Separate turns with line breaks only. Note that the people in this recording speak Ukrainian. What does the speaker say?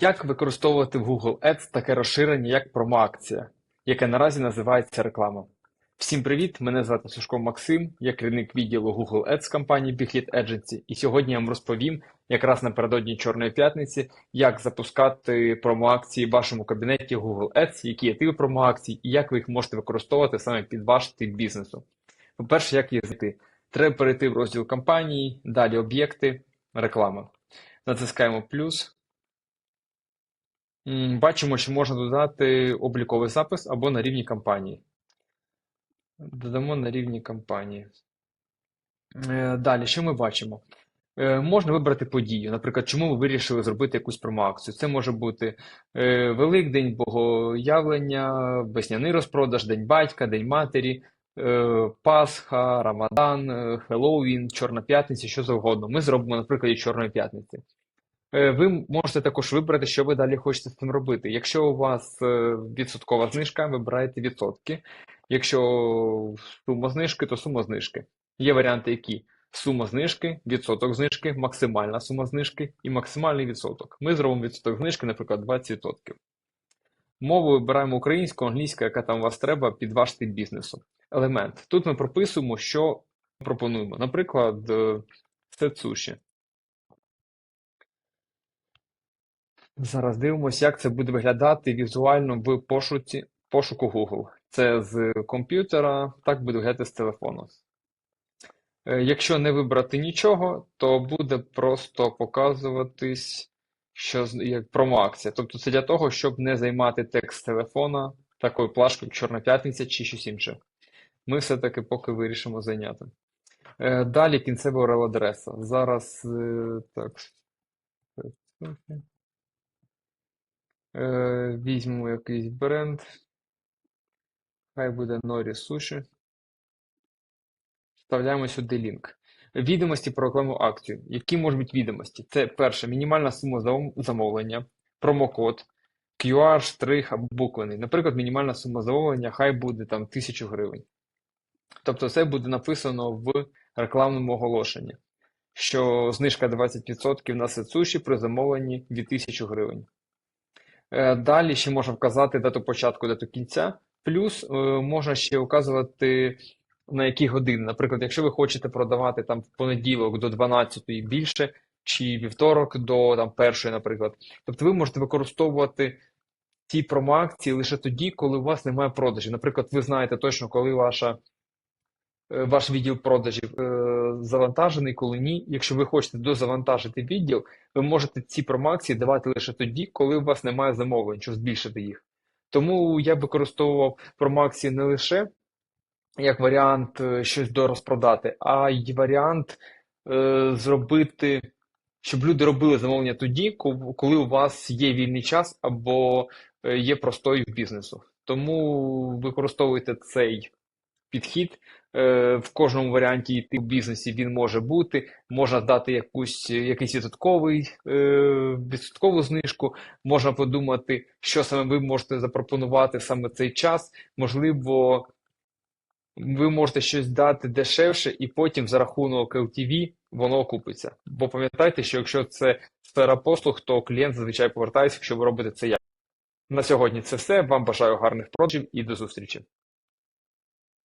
Як використовувати в Google Ads таке розширення, як промоакція, яке наразі називається реклама? Всім привіт! Мене звати Сушко Максим, я керівник відділу Google Ads компанії Big Hit Agency, і сьогодні я вам розповім якраз напередодні Чорної п'ятниці, як запускати промоакції в вашому кабінеті Google Ads, які є типи промоакцій, і як ви їх можете використовувати саме під ваш тип бізнесу. По-перше, як їх знайти? Треба перейти в розділ кампанії, далі об'єкти, реклама. Натискаємо плюс. Бачимо, що можна додати обліковий запис або на рівні кампанії. Додамо на рівні кампанії. Е, Далі, що ми бачимо? Е, Можна вибрати подію. Наприклад, чому ви вирішили зробити якусь промоакцію? Це може бути е, Великдень, Богоявлення, весняний розпродаж, День батька, День матері, Пасха, Рамадан, Хеллоуін, Чорна п'ятниця, що завгодно. Ми зробимо, наприклад, Чорної п'ятниці. Е, Ви можете також вибрати, що ви далі хочете з цим робити. Якщо у вас е, відсоткова знижка, вибираєте відсотки. Якщо сума знижки, то сума знижки. Є варіанти, які сума знижки, відсоток знижки, максимальна сума знижки і максимальний відсоток. Ми зробимо відсоток знижки, наприклад, 20%. Мову вибираємо українську, англійську, яка там у вас треба під ваш тип бізнесу. Елемент. Тут ми прописуємо, що пропонуємо. Наприклад, е, сет суші. Зараз дивимося, як це буде виглядати візуально в пошуці, пошуку Google. Це з комп'ютера, так буде виглядати з телефону. Е, Якщо не вибрати нічого, то буде просто показуватись, що як промоакція. Тобто це для того, щоб не займати текст телефона такою плашкою, як Чорна п'ятниця чи щось інше. Ми все-таки поки вирішимо зайняти. Е, Далі кінцева URL-адреса. Зараз е, так. Е, Візьмемо якийсь бренд. Хай буде Nori Sushi. Вставляємо сюди лінк. Відомості про рекламну акцію. Які можуть бути відомості? Це перше, мінімальна сума замовлення, промокод, QR, штрих або буквений. Наприклад, мінімальна сума замовлення хай буде там 1000 гривень. Тобто це буде написано в рекламному оголошенні, що знижка 20% на суші при замовленні від 1000 гривень. Е, Далі ще можна вказати дату початку, дату кінця. Плюс е, можна ще вказувати на які години. Наприклад, якщо ви хочете продавати там в понеділок до 12 і більше, чи вівторок до там першої, наприклад. Тобто ви можете використовувати ці промоакції лише тоді, коли у вас немає продажів. Наприклад, ви знаєте точно, коли ваша, ваш відділ продажів е, завантажений, коли ні. Якщо ви хочете дозавантажити відділ, ви можете ці промоакції давати лише тоді, коли у вас немає замовлень, щоб збільшити їх. Тому я використовував промоакції не лише як варіант е, щось дорозпродати, а й варіант е, зробити, щоб люди робили замовлення тоді, коли у вас є вільний час або е, є простої в бізнесу. Тому використовуйте цей підхід. Е, В кожному варіанті йти в бізнесі він може бути. Можна дати якусь, якийсь відсотковий, е, відсоткову знижку. Можна подумати, що саме ви можете запропонувати саме цей час. Можливо, ви можете щось дати дешевше, і потім за рахунок LTV воно окупиться. Бо пам'ятайте, що якщо це сфера послуг, то клієнт зазвичай повертається, якщо ви робите це як. На сьогодні це все. Вам бажаю гарних продажів і до зустрічі.